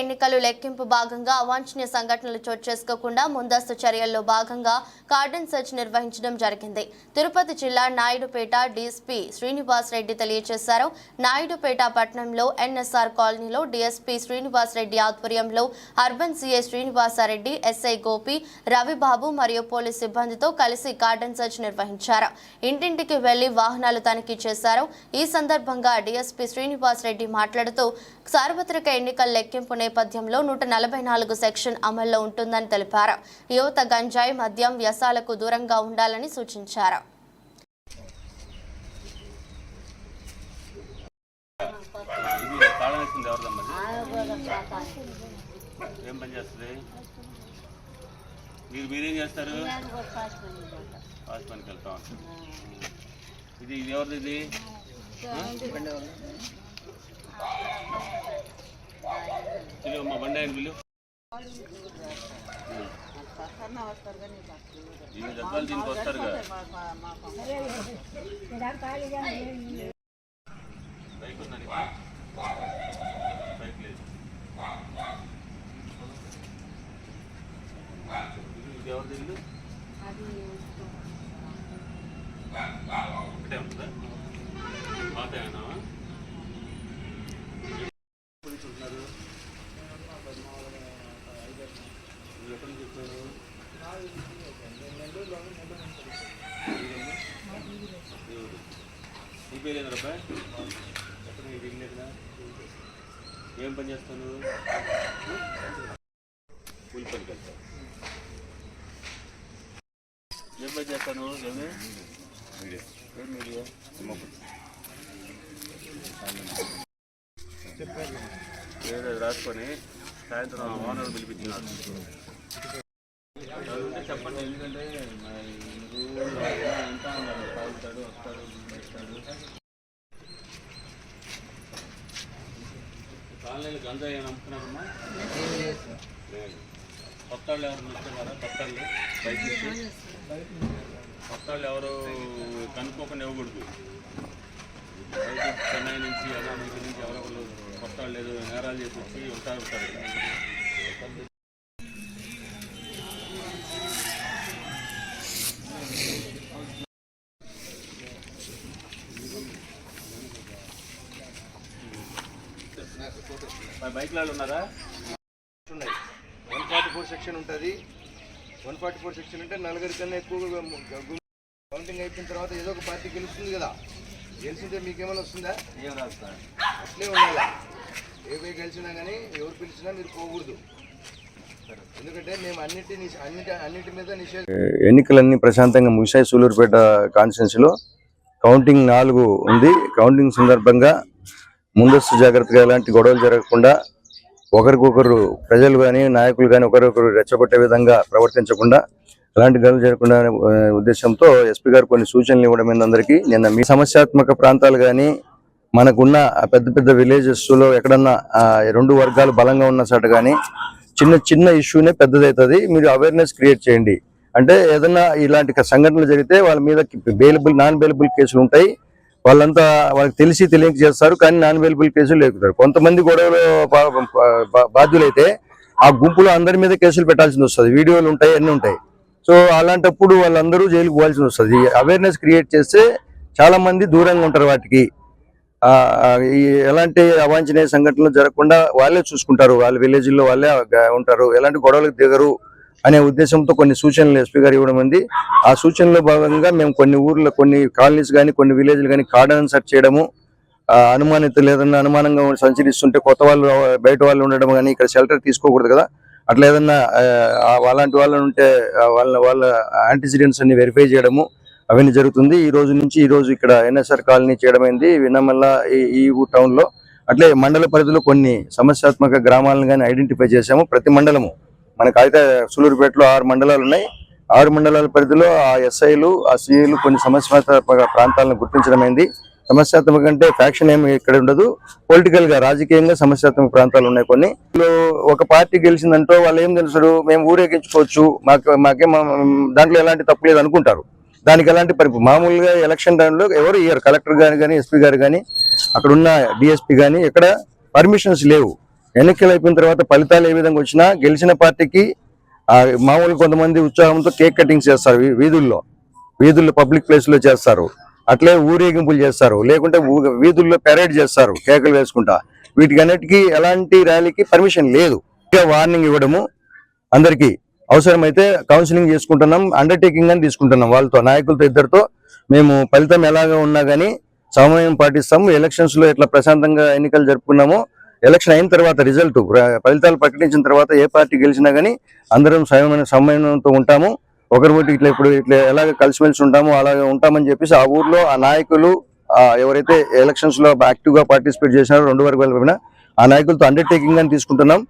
ఎన్నికలు లెక్కింపు భాగంగా అవాంఛనీయ సంఘటనలు చోటు చేసుకోకుండా ముందస్తు చర్యల్లో భాగంగా కార్డన్ సెర్చ్ నిర్వహించడం జరిగింది. తిరుపతి జిల్లా నాయుడుపేట డీఎస్పీ శ్రీనివాస్ రెడ్డి తెలియజేశారు. నాయుడుపేట పట్టణంలో ఎన్ఎస్ఆర్ కాలనీలో డీఎస్పీ శ్రీనివాస్ రెడ్డి ఆధ్వర్యంలో urban CA Srinivasa Reddy SI Gopi Ravibabu మరియు పోలీస్ సిబ్బందితో కలిసి కార్డన్ సెర్చ్ నిర్వహించారు. ఇంటింటికి వెళ్ళి వాహనాలు తనిఖీ చేశారు. ఈ సందర్భంగా డీఎస్పీ శ్రీనివాస్ రెడ్డి మాట్లాడుతూ సార్వత్రిక ఎన్నికల లెక్కింపు నేపథ్యంలో నూట నలభై నాలుగు సెక్షన్ అమల్లో ఉంటుందని తెలిపారు. యువత గంజాయి మద్యం వ్యసాలకు దూరంగా ఉండాలని సూచించారు? ఏం పని చేస్తుంది మీరు మీరేం చేస్తారు? పాస్ పనికి వెళ్తా ఉంటారు ఇది ఇది ఎవరిది ఇది? అమ్మా బండి ఆయన పిలువు దీని దెబ్బలు దీనికి వస్తారుగా బైక్ ఉందా నీకు? బైక్ లేదు. ఇది- ఇది ఎవరిది ఇల్లు? ఒకటే ఉంటుందా? పాత ఏమన్నా ఉంటున్నారు మీరు ఎక్కడి నుంచి వచ్చారు దేవుడు. నీ పేరు ఎక్కడ నీకు ఇల్లు ఏం పని చేస్తాను? కూలి పని వెళ్తాను ఏం పని చేస్తాను? ఏమి? ఏం మీడియా? ఏదో రాసుకొని సాయంత్రం ఓనర్ పిలిపించినారు చెప్పండి ఎందుకంటే మరి తాగుతాడు వస్తాడు చేస్తాడు ఆన్లైన్ గంజాయి ఏమైనా అమ్ముతున్నారమ్మా? కొత్త వాళ్ళు ఎవరు చూస్తున్నారా కొత్త వాళ్ళు బయట కొత్త వాళ్ళు ఎవరు కనుక్కోకుండా ఇవ్వకూడదు. బయట నుంచి చెన్నై నుంచి అలా నుంచి ఎవరో ఒకరు కొత్త వాళ్ళు ఏదో నేరాలు చేసి వచ్చి ఉంటారు ఉంటారు బైక్ వాళ్ళు ఉన్నారా ఉన్నాయి. వన్ ఫార్టీ ఫోర్ సెక్షన్ ఉంటుంది. వన్ ఫార్టీ ఫోర్ సెక్షన్ అంటే నలుగురి కన్నా ఎక్కువ కౌంటింగ్ అయిపోయిన తర్వాత ఏదో ఒక పార్టీ గెలుస్తుంది కదా. గెలిచింటే మీకేమైనా వస్తుందా? ఏం రాదు సార్. అట్లే ఉండాలి? ఏ గెలిచినా కానీ ఎవరు పిలిచినా మీరు పోకూడదు. ఎందుకంటే మేము అన్నిటి నిష్- అన్నిటి అన్నిటి మీద నిషేధం ఎన్నికలన్నీ ప్రశాంతంగా ముగిశాయి సూలూరుపేట కాన్స్టిట్యున్సీలో. కౌంటింగ్ నాలుగు ఉంది. కౌంటింగ్ సందర్భంగా ముందస్తు జాగ్రత్తగా ఎలాంటి గొడవలు జరగకుండా ఒకరికొకరు ప్రజలు కానీ నాయకులు కానీ ఒకరికొకరు రెచ్చగొట్టే విధంగా ప్రవర్తించకుండా ఎలాంటి గొడవలు జరగకుండా ఉద్దేశంతో ఎస్పీ గారు కొన్ని సూచనలు ఇవ్వడం అందరికీ. నిన్న మీ సమస్యాత్మక ప్రాంతాలు కానీ మనకున్న పెద్ద పెద్ద విలేజెస్లో ఎక్కడన్నా రెండు వర్గాలు బలంగా ఉన్న చోట కానీ చిన్న చిన్న ఇష్యూనే పెద్దదవుతుంది మీరు అవేర్నెస్ క్రియేట్ చేయండి. అంటే ఏదన్నా ఇలాంటి సంఘటనలు జరిగితే వాళ్ళ మీద బెయిలబుల్ నాన్ బెయిలబుల్ కేసులు ఉంటాయి. వాళ్ళంతా వాళ్ళకి తెలిసి తెలియక చేస్తారు కానీ నాన్ అవైలబుల్ కేసులు లేకుతారు కొంతమంది గొడవలు బాధ్యులైతే ఆ గుంపులో అందరి మీద కేసులు పెట్టాల్సి వస్తుంది. వీడియోలు ఉంటాయి అన్నీ ఉంటాయి. సో అలాంటప్పుడు వాళ్ళందరూ జైలుకు పోవాల్సి వస్తుంది. అవేర్నెస్ క్రియేట్ చేస్తే చాలా మంది దూరంగా ఉంటారు వాటికి. ఎలాంటి అవాంఛనీయ సంఘటనలు జరగకుండా వాళ్ళే చూసుకుంటారు. వాళ్ళ విలేజ్లో వాళ్ళే ఉంటారు. ఎలాంటి గొడవలకు దిగరు. అనే ఉద్దేశంతో కొన్ని సూచనలు ఎస్పీ గారు ఇవ్వడం ఉంది. ఆ సూచనలో భాగంగా మేము కొన్ని ఊర్లో కొన్ని కాలనీస్ కానీ కొన్ని విలేజ్లు కానీ కార్డన్ సెర్చ్ చేయడము ఆ, అనుమానితులు ఏదన్నా అనుమానంగా సంచరిస్తుంటే కొత్త వాళ్ళు బయట వాళ్ళు ఉండడం కానీ ఇక్కడ షెల్టర్ తీసుకోకూడదు కదా. అట్లా ఏదన్నా అలాంటి వాళ్ళు ఉంటే వాళ్ళ వాళ్ళ యాంటిసిడెంట్స్ అన్ని వెరిఫై చేయడము అవన్నీ జరుగుతుంది. ఈ రోజు నుంచి ఈ రోజు ఇక్కడ ఎన్ఎస్ఆర్ కాలనీ చేయడమైంది. విన్నమల్ల ఈ ఈ ఊ- టౌన్లో. అట్లే మండల పరిధిలో కొన్ని సమస్యాత్మక గ్రామాలను కానీ ఐడెంటిఫై చేశాము. ప్రతి మండలము మనకు అయితే సూలూరుపేటలో ఆరు మండలాలు ఉన్నాయి. ఆరు మండలాల పరిధిలో ఆ ఎస్ఐలు ఆ సిఐలు కొన్ని సమస్యాత్మక ప్రాంతాలను గుర్తించడమైంది సమస్యాత్మక అంటే ఫ్యాక్షన్ ఏమి ఇక్కడ ఉండదు. పొలిటికల్గా రాజకీయంగా సమస్యాత్మక ప్రాంతాలు ఉన్నాయి కొన్ని. ఒక పార్టీ గెలిచిందంటో వాళ్ళు ఏం తెలుసు? మేము ఊరేగించుకోవచ్చు. మాకు మాకేం దాంట్లో ఎలాంటి తప్పు లేదు అనుకుంటారు. దానికి ఎలాంటి పరిపు మామూలుగా ఎలక్షన్ టైంలో ఎవరు ఇయ్యారు? కలెక్టర్ గారు కానీ ఎస్పీ గారు కానీ అక్కడ ఉన్న డిఎస్పీ కానీ ఇక్కడ పర్మిషన్స్ లేవు. ఎన్నికలు అయిపోయిన తర్వాత ఫలితాలు ఏ విధంగా వచ్చినా గెలిచిన పార్టీకి మామూలు కొంతమంది ఉత్సాహంతో కేక్ కటింగ్స్ చేస్తారు వీధుల్లో. వీధుల్లో పబ్లిక్ ప్లేస్లో చేస్తారు. అట్లే ఊరేగింపులు చేస్తారు. లేకుంటే ఊ- వీధుల్లో పెరేడ్ చేస్తారు కేకలు వేసుకుంటా. వీటికన్నిటికీ ఎలాంటి ర్యాలీకి పర్మిషన్ లేదు. వార్నింగ్ ఇవ్వడము అందరికీ. అవసరమైతే కౌన్సిలింగ్ చేసుకుంటున్నాం అండర్టేకింగ్ అని తీసుకుంటున్నాం వాళ్ళతో నాయకులతో ఇద్దరితో. మేము ఫలితం ఎలాగా ఉన్నా కానీ సమయం పాటిస్తాము. ఎలక్షన్స్లో ఎట్లా ప్రశాంతంగా ఎన్నికలు జరుపుకున్నామో ఎలక్షన్ అయిన తర్వాత రిజల్ట్ ఫలితాలు ప్రకటించిన తర్వాత ఏ పార్టీ గెలిచినా కానీ అందరం సమయమైన సమయంతో ఉంటాము. ఒకరి ఒకటి ఇట్లా ఇప్పుడు ఇట్లా ఎలాగ కలిసిమెలిసి ఉంటామో అలాగే ఉంటామని చెప్పేసి ఆ ఊర్లో ఆ నాయకులు ఎవరైతే ఎలక్షన్స్లో యాక్టివ్గా పార్టిసిపేట్ చేసినారో రెండు వర్గాల పైన ఆ నాయకులతో అండర్టేకింగ్ అని తీసుకుంటున్నాం.